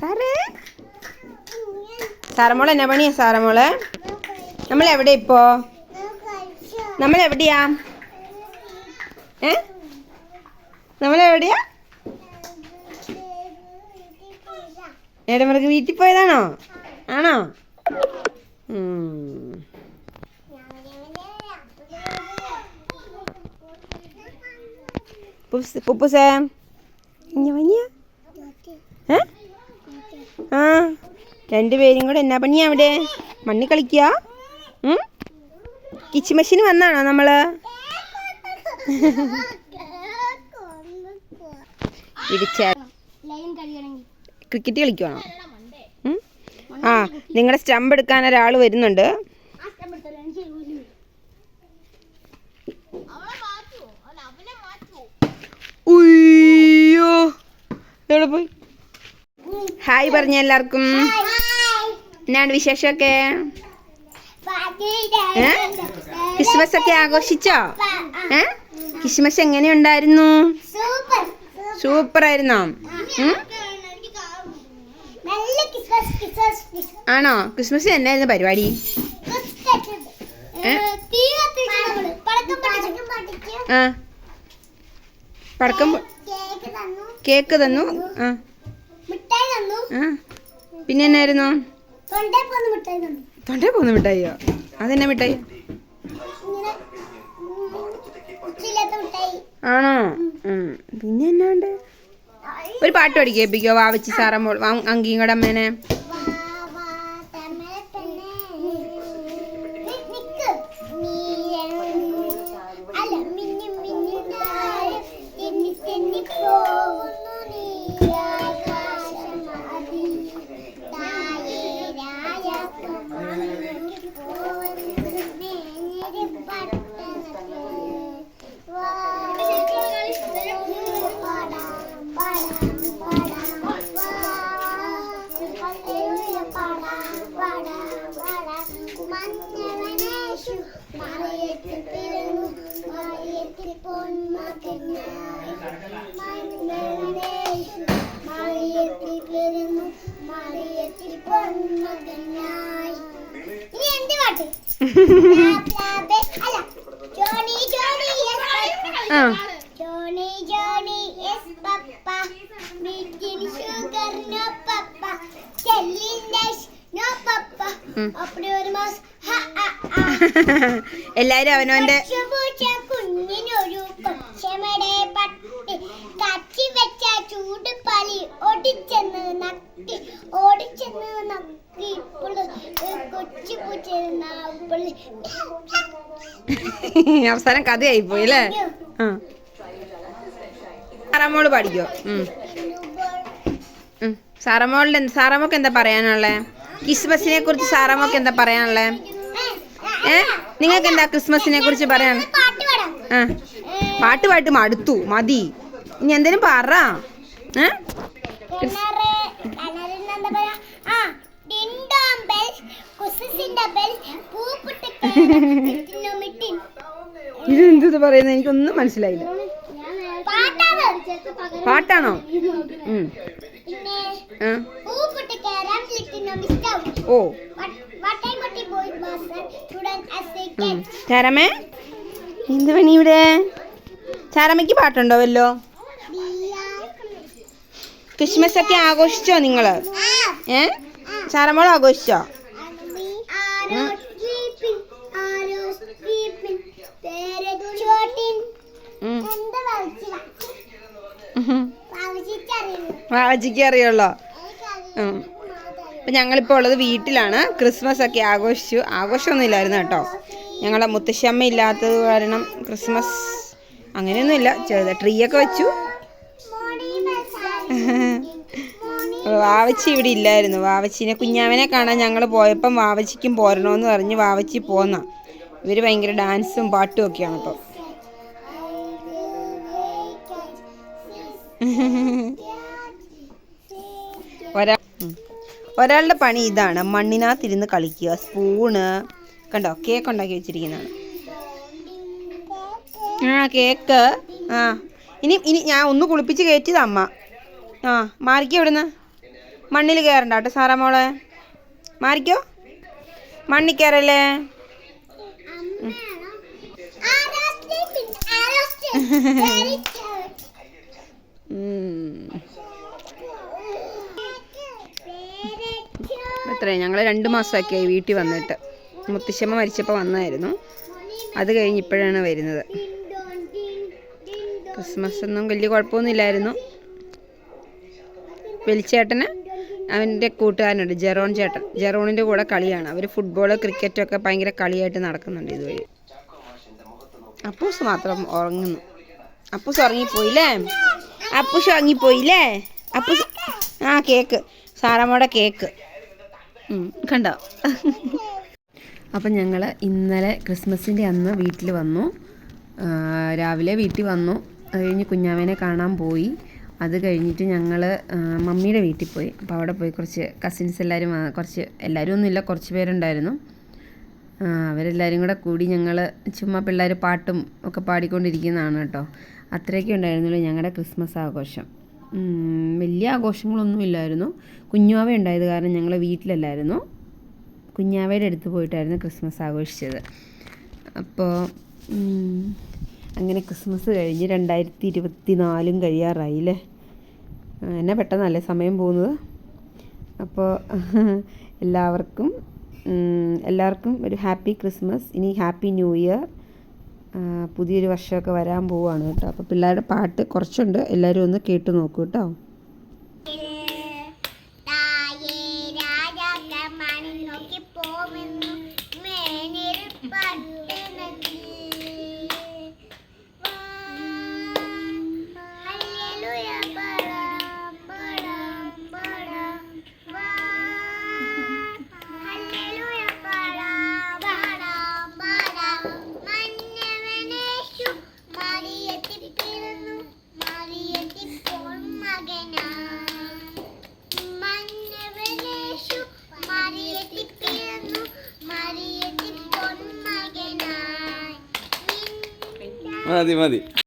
സാറേ? സാറമോൾ എന്നാ പണിയാ സാറമോൾ? നമ്മൾ എവിടെ ഇപ്പോ? നമ്മൾ എവിടെയാ ഏ? നമ്മൾ എവിടെയാ ഏടമർക്ക് വീട്ടിൽ പോയതാണോ? ആണോ? പുപ്പുസേ? ഇഞ്ഞ പനിയാ? ഏ? രണ്ടുപേരും കൂടെ എന്നാ പണിയാ അവിടെ? മണ്ണി കളിക്കുക മെഷീൻ വന്നാണോ നമ്മൾ? ക്രിക്കറ്റ് കളിക്കുവാണോ? ആ നിങ്ങളുടെ സ്റ്റമ്പ് എടുക്കാൻ ഒരാൾ വരുന്നുണ്ട്. ഉയ്യോ എവിടെ പോയി? ഹായ് പറഞ്ഞ എല്ലാവർക്കും. എന്നാണ് വിശേഷമൊക്കെ? ക്രിസ്മസ് ഒക്കെ ആഘോഷിച്ചോ? ഏ? ക്രിസ്മസ് എങ്ങനെ ഉണ്ടായിരുന്നു സൂപ്പർ ആയിരുന്നോ ആണോ? ക്രിസ്മസ് എന്നായിരുന്നു പരിപാടി? പടക്കം ആ. പടക്കം കേക്ക് തന്നു. ആ. പിന്നെ എന്നായിരുന്നു? തൊണ്ടേ പോകുന്ന മിഠായിയോ? അതെന്നാ മിഠായി? ആണോ. പിന്നെ എന്നാണ്ട് ഒരു പാട്ട് പഠിക്കേപ്പിക്കോ വാവച്ചി സാറമ്മോൾ അങ്കിയും കൂടെ അമ്മേനെ. മന്നവനേശു മറിയത്തിൽ പിറന്നു, മറിയത്തിൽ പൊന്മകനായി. മന്നവനേശു മറിയത്തിൽ പിറന്നു, മറിയത്തിൽ പൊന്മകനായി. ഇനി എന്ത് പാട്ട്? അല്ല Johnny Johnny yes papa. Beating sugar no papa. No papa അപ്പടി ഒരു മാസ് എല്ലാരും അവനവന്റെ ഇപ്പോൾ അവസാനം കഥയായി പോയി അല്ലേ? ആ. സാറമ്മോൾ പഠിക്കോ. സാറമ്മോളുടെ സാറമ്മക്ക് എന്താ പറയാനുള്ളേ? ക്രിസ്മസിനെ കുറിച്ച് സാറമ്മക്ക് എന്താ പറയാനുള്ളേ? ഏ? നിങ്ങൾക്ക് എന്താ ക്രിസ്മസിനെ കുറിച്ച് പറയാൻ? ആ. പാട്ട് പാട്ട് മടുത്തു മതി. ഇനി എന്തേലും പറ. ഏ? ഇതെന്ത് പറയുന്നത് എനിക്കൊന്നും മനസ്സിലായില്ല. പാട്ടാണ്? ഓ. ഗെറ്റ് ചാരമ്മേ? എന്ത് പണി ഇവിടെ? ചാരമ്മയ്ക്ക് പാട്ടുണ്ടോ വല്ലോ ക്രിസ്മസ് ഒക്കെ ആഘോഷിച്ചോ നിങ്ങൾ ഏ? ചാരമ്മോളും ആഘോഷിച്ചോ? വാവച്ചിക്ക് അറിയുള്ളോ. അപ്പം ഞങ്ങളിപ്പോൾ ഉള്ളത് വീട്ടിലാണ്. ക്രിസ്മസ് ഒക്കെ ആഘോഷിച്ചു. ആഘോഷമൊന്നുമില്ലായിരുന്നു കേട്ടോ. ഞങ്ങളെ മുത്തശ്ശമ്മ ഇല്ലാത്തത് കാരണം ക്രിസ്മസ് അങ്ങനെയൊന്നുമില്ല. ചെറുത് ട്രീ ഒക്കെ വെച്ചു. വാവച്ചി ഇവിടെ ഇല്ലായിരുന്നു. വാവച്ചിനെ കുഞ്ഞാവനെ കാണാൻ ഞങ്ങൾ പോയപ്പം വാവച്ചിക്കും പോരണമെന്ന് പറഞ്ഞ് വാവച്ചി പോന്ന. ഇവർ ഭയങ്കര ഡാൻസും പാട്ടും ഒക്കെയാണ് ഇപ്പോൾ ഒരാ ഉം. ഒരാളുടെ പണി ഇതാണ് മണ്ണിനകത്തിരുന്ന് കളിക്കുക സ്പൂണ് കണ്ടോ കേക്ക് ഉണ്ടാക്കി വെച്ചിരിക്കുന്നതാണ് ആ കേക്ക് ആ ഇനി ഇനി ഞാൻ ഒന്ന് കുളിപ്പിച്ച് കയറ്റിയത് അമ്മ ആ മാറിക്കോ ഇവിടുന്ന് മണ്ണിൽ കയറണ്ട കേട്ടോ സാറാ മോളെ മാറിക്കോ മണ്ണിൽ കയറല്ലേ ഉം. എത്രയാ ഞങ്ങൾ രണ്ട് മാസമൊക്കെ ആയി വീട്ടിൽ വന്നിട്ട്. മുത്തശ്ശമ്മ മരിച്ചപ്പോൾ വന്നായിരുന്നു. അത് കഴിഞ്ഞ് ഇപ്പോഴാണ് വരുന്നത്. ക്രിസ്മസ് ഒന്നും വലിയ കുഴപ്പമൊന്നുമില്ലായിരുന്നു. വെളിച്ചേട്ടന് അവന്റെ കൂട്ടുകാരനുണ്ട് ജെറോൺ ചേട്ടൻ. ജെറോണിന്റെ കൂടെ കളിയാണ്. അവർ ഫുട്ബോൾ ക്രിക്കറ്റൊക്കെ ഭയങ്കര കളിയായിട്ട് നടക്കുന്നുണ്ട് ഇതുവഴി. അപ്പൂസ് മാത്രം ഉറങ്ങുന്നു. അപ്പൂസ് ഉറങ്ങിപ്പോയില്ലേ? അപ്പൂസ് ഉറങ്ങിപ്പോയില്ലേ? അപ്പൂസ് ആ കേക്ക്. സാറമ്മയുടെ കേക്ക്. കണ്ടോ? അപ്പം ഞങ്ങൾ ഇന്നലെ ക്രിസ്മസിന്റെ അന്ന് വീട്ടിൽ വന്നു. രാവിലെ വീട്ടിൽ വന്നു. അത് കഴിഞ്ഞ് കുഞ്ഞാമേനെ കാണാൻ പോയി. അത് കഴിഞ്ഞിട്ട് ഞങ്ങൾ മമ്മിയുടെ വീട്ടിൽ പോയി. അപ്പോൾ അവിടെ പോയി കുറച്ച് കസിൻസ് എല്ലാവരും കുറച്ച് എല്ലാവരും ഒന്നുമില്ല കുറച്ച് പേരുണ്ടായിരുന്നു. അവരെല്ലാവരും കൂടെ കൂടി ഞങ്ങൾ ചുമ്മാ പിള്ളേർ പാട്ടും ഒക്കെ പാടിക്കൊണ്ടിരിക്കുന്നതാണ് കേട്ടോ. അത്രയൊക്കെ ഉണ്ടായിരുന്നുള്ളൂ ഞങ്ങളുടെ ക്രിസ്മസ് ആഘോഷം. വലിയ ആഘോഷങ്ങളൊന്നും ഇല്ലായിരുന്നു കുഞ്ഞാവ ഉണ്ടായത് കാരണം ഞങ്ങൾ വീട്ടിലല്ലായിരുന്നു. കുഞ്ഞാവയുടെ അടുത്ത് പോയിട്ടായിരുന്നു ക്രിസ്മസ് ആഘോഷിച്ചത്. അപ്പോൾ അങ്ങനെ ക്രിസ്മസ് കഴിഞ്ഞ് രണ്ടായിരത്തി ഇരുപത്തി നാലും കഴിയാറായി അല്ലേ എന്നെ പെട്ടെന്നല്ലേ സമയം പോകുന്നത്? അപ്പോൾ എല്ലാവർക്കും എല്ലാവർക്കും ഒരു ഹാപ്പി ക്രിസ്മസ്. ഇനി ഹാപ്പി ന്യൂ ഇയർ. പുതിയൊരു വർഷമൊക്കെ വരാൻ പോവുകയാണ് കേട്ടോ. അപ്പോൾ പിള്ളേരുടെ പാട്ട് കുറച്ചുണ്ട്. എല്ലാവരും ഒന്ന് കേട്ടു നോക്കൂ കേട്ടോ. മതി മതി.